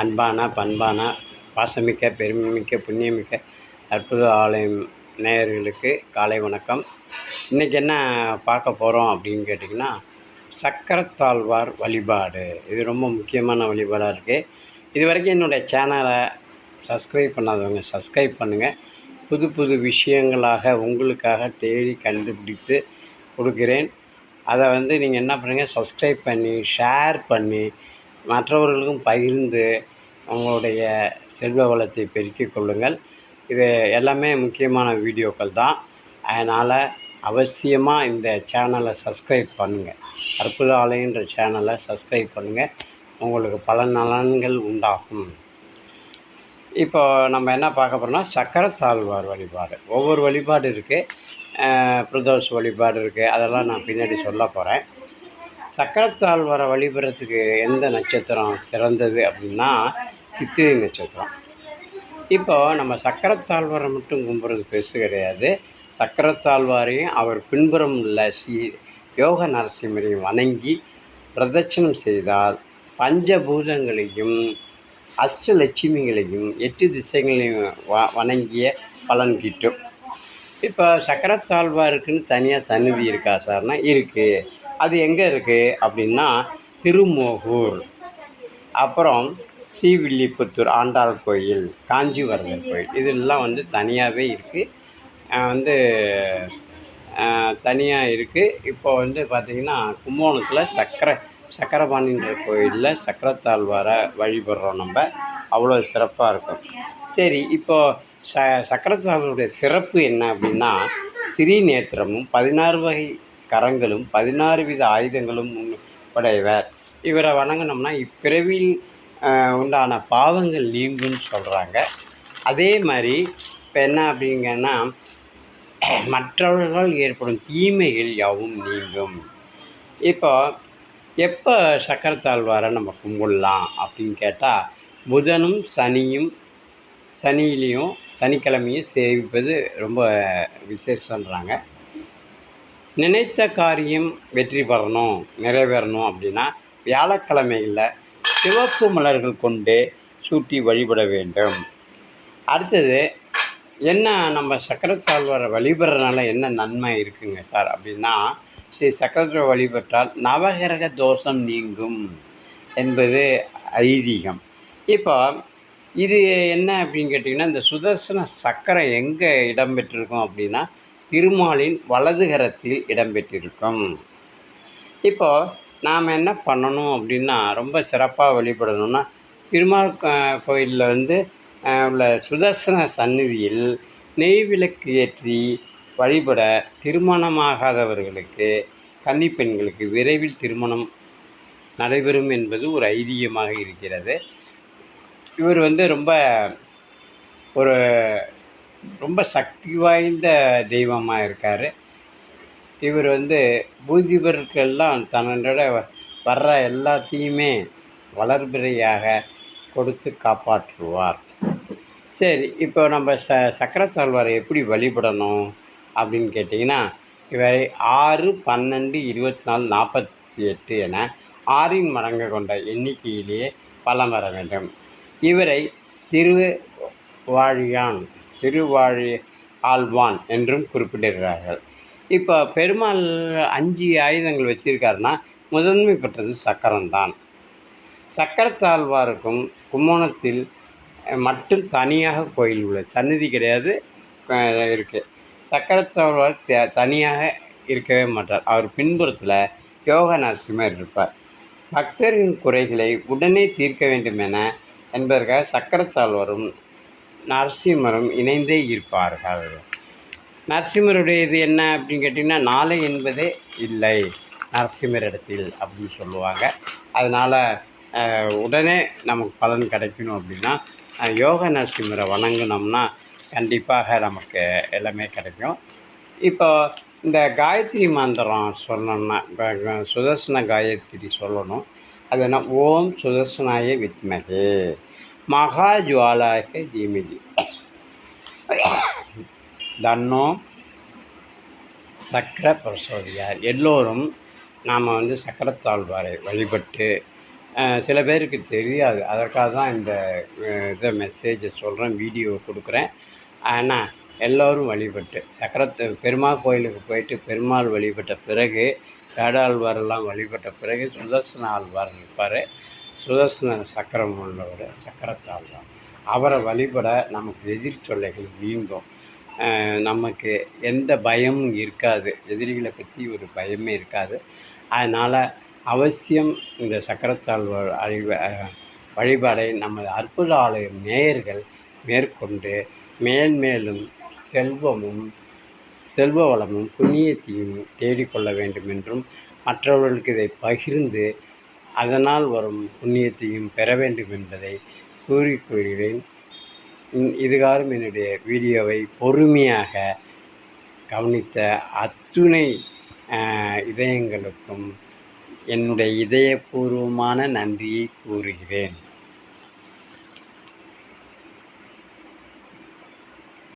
அன்பான பண்பான பாசமிக்க பெருமைமிக்க புண்ணியமிக்க அற்புத ஆலயம் நேயர்களுக்கு காலை வணக்கம். இன்றைக்கி என்ன பார்க்க போகிறோம் அப்படின்னு கேட்டிங்கன்னா சக்கரத்தாழ்வார் வழிபாடு. இது ரொம்ப முக்கியமான வழிபாடாக இருக்குது இது வரைக்கும் என்னுடைய சேனலை சப்ஸ்கிரைப் பண்ணாதவங்க சப்ஸ்கிரைப் பண்ணுங்கள் புது புது விஷயங்களாக உங்களுக்காக தேடி கண்டுபிடித்து கொடுக்கிறேன். அதை வந்து நீங்கள் என்ன பண்ணுங்கள் சப்ஸ்கிரைப் பண்ணி ஷேர் பண்ணி மற்றவர்களுக்கும் பகிர்ந்து உங்களுடைய செல்வ வளத்தை பெருக்கிக் கொள்ளுங்கள். இது எல்லாமே முக்கியமான வீடியோக்கள் தான். அதனால் அவசியமாக இந்த சேனலை சப்ஸ்கிரைப் பண்ணுங்கள் அற்புத ஆலயன்ற சேனலை சப்ஸ்கிரைப் பண்ணுங்கள் உங்களுக்கு பல நலன்கள் உண்டாகும். இப்போ நம்ம என்ன பார்க்க போகிறோம்னா சக்கரத்தாழ்வார் வழிபாடு. ஒவ்வொரு வழிபாடு இருக்குது பிரதோஷ வழிபாடு இருக்குது அதெல்லாம் நான் பின்னாடி சொல்ல போகிறேன் சக்கரத்தாழ்வாரை வழிபடுறதுக்கு எந்த நட்சத்திரம் சிறந்தது அப்படின்னா சித்திரை நட்சத்திரம். இப்போ நம்ம சக்கரத்தாழ்வாரை மட்டும் கும்பிட்றது பெருசு கிடையாது. சக்கரத்தாழ்வாரையும் அவர் பின்புறம் உள்ள ஸ்ரீ யோக நரசிம்மரையும் வணங்கி பிரதட்சணம் செய்தால் பஞ்சபூதங்களையும் அஷ்டலட்சுமிகளையும் எட்டு திசைகளையும் வ வணங்கிய பலன் கிட்டும். இப்போ சக்கரத்தாழ்வாருக்குன்னு தனியாக சன்னதி இருக்கா சார்னா இருக்குது அது எங்கே இருக்குது அப்படின்னா திருமோகூர். அப்புறம் ஸ்ரீவில்லிபுத்தூர் ஆண்டாள் கோயில் காஞ்சிவரதர் கோயில். இதெல்லாம் வந்து தனியாகவே இருக்குது வந்து தனியாக இருக்குது இப்போ வந்து பார்த்திங்கன்னா கும்பகோணத்தில் சக்கரை சக்கரபாணின்ற கோயிலில் சக்கரத்தாழ்வாரை வழிபடுறோம் நம்ம. அவ்வளோ சிறப்பாக இருக்கும். சரி இப்போது ச சக்கரத்தாழ்வாருடைய சிறப்பு என்ன அப்படின்னா திரிநேத்திரமும் பதினாறு வகை கரங்களும் பதினாறு வித ஆயுதங்களும் உடையவர் இவரை வணங்கினோம்னா இப்பிறவியில் உண்டான பாவங்கள் நீங்கும்னு சொல்கிறாங்க அதே மாதிரி இப்போ என்ன அப்படிங்கன்னா மற்றவர்களால் ஏற்படும் தீமைகள் யாவும் நீங்கும். இப்போ எப்போ சக்கரத்தாழ்வாரை நம்ம கும்பிடலாம் அப்படின்னு கேட்டால் புதனும் சனியும் சனியிலையும் சனிக்கிழமையும் சேவிப்பது ரொம்ப விசேஷன்றாங்க நினைத்த காரியம் வெற்றி பெறணும் நிறைவேறணும் அப்படின்னா வியாழக்கிழமையில் சிவப்பு மலர்கள் கொண்டு சூட்டி வழிபட வேண்டும். அடுத்தது என்ன நம்ம சக்கரத்தாழ்வாரை வழிபடுறதுனால என்ன நன்மை இருக்குங்க சார் அப்படின்னா ஸ்ரீ சக்கரத்தை வழிபட்டால் நவகிரக தோஷம் நீங்கும் என்பது ஐதீகம். இப்போ இது என்ன அப்படின்னு கேட்டிங்கன்னா இந்த சுதர்சன சக்கரம் எங்கே இடம்பெற்றிருக்கும் அப்படின்னா திருமாலின் வலதுகரத்தில் இடம்பெற்றிருக்கும் இப்போது நாம் என்ன பண்ணணும் அப்படின்னா ரொம்ப சிறப்பாக வழிபடணும்னா திருமால் கோயிலில் வந்து உள்ள சுதர்சன சந்நிதியில் நெய் விளக்கு ஏற்றி வழிபட திருமணமாகாதவர்களுக்கு கன்னி பெண்களுக்கு விரைவில் திருமணம் நடைபெறும் என்பது ஒரு ஐதீகமாக இருக்கிறது. இவர் வந்து ரொம்ப ஒரு ரொம்ப சக்தி வாய்ந்த தெய்வமாக இருக்கார். இவர் வந்து பூஜிபர்களுக்கெல்லாம் தன்னோட வர்ற எல்லாத்தையுமே வளர்பிறையாக கொடுத்து காப்பாற்றுவார். சரி இப்போ நம்ம ச சக்கரத்தாழ்வாரை எப்படி வழிபடணும் அப்படின்னு கேட்டிங்கன்னா இவரை ஆறு பன்னெண்டு இருபத்தி நாலு நாற்பத்தி எட்டு என ஆறின் மடங்கு கொண்ட எண்ணிக்கையிலேயே பலம் வர வேண்டும். இவரை திருவாழியான் திருவாழி ஆழ்வான் என்றும் குறிப்பிடுகிறார்கள் இப்போ பெருமாள் அஞ்சு ஆயுதங்கள் வச்சுருக்காருன்னா முதன்மை பெற்றது சக்கரம்தான். சக்கரத்தாழ்வாருக்கும் கும்போணத்தில் மட்டும் தனியாக கோயில் உள்ளது சன்னதி கிடையாது இருக்குது சக்கரத்தாழ்வார் த தனியாக இருக்கவே மாட்டார். அவர் பின்புறத்தில் யோக நரசிம்மர் இருப்பார். பக்தரின் குறைகளை உடனே தீர்க்க வேண்டும் என என்பதற்காக சக்கரத்தாழ்வாரும் நரசிம்மரும் இணைந்தே இருப்பார்கள். நரசிம்மருடைய இது என்ன அப்படின்னு கேட்டிங்கன்னா நாளை என்பதே இல்லை நரசிம்மர் இடத்தில் அப்படின்னு சொல்லுவாங்க. அதனால் உடனே நமக்கு பலன் கிடைக்கணும் அப்படின்னா யோக நரசிம்மரை வணங்கினோம்னா கண்டிப்பாக நமக்கு எல்லாமே கிடைக்கும். இப்போ இந்த காயத்ரி மந்திரம் சொல்லணும்னா சுதர்சன காயத்ரி சொல்லணும். அது என்ன? ஓம் சுதர்சனாய வித்மகே. மகாஜுவாலாக தீமிதி தன்னோ சக்கர பிரசோதியார் எல்லோரும் நாம் வந்து சக்கரத்தாழ்வாரை வழிபட்டு சில பேருக்கு தெரியாது. அதற்காக தான் இந்த இதை மெசேஜை சொல்கிறேன் வீடியோ கொடுக்குறேன். ஆனால் எல்லோரும் வழிபட்டு சக்கரத்து பெருமாள் கோயிலுக்கு போயிட்டு பெருமாள் வழிபட்ட பிறகு காடாழ்வாரெல்லாம் வழிபட்ட பிறகு சுதர்சன ஆழ்வார் இருப்பார். சுதர்சன சக்கரம் உள்ளவர் சக்கரத்தாழ்வார் அவரை வழிபட நமக்கு எதிர் தொல்லைகள் நீங்கும் நமக்கு எந்த பயமும் இருக்காது. எதிரிகளை பற்றி ஒரு பயமே இருக்காது. அதனால் அவசியம் இந்த சக்கரத்தாழ்வார் அழிவ வழிபாடை நமது அற்புத ஆலயம் நேயர்கள் மேற்கொண்டு மேன்மேலும் செல்வமும் செல்வ வளமும் புண்ணியத்தையும் தேடிக்கொள்ள வேண்டும் என்றும் மற்றவர்களுக்கு இதை பகிர்ந்து அதனால் வரும் புண்ணியத்தையும் பெற வேண்டும் என்பதை கூறிக்கொள்கிறேன் இன்- இதுகாரும் என்னுடைய வீடியோவை பொறுமையாக கவனித்த அத்துணை இதயங்களுக்கும் என்னுடைய இதயபூர்வமான நன்றியை கூறுகிறேன்.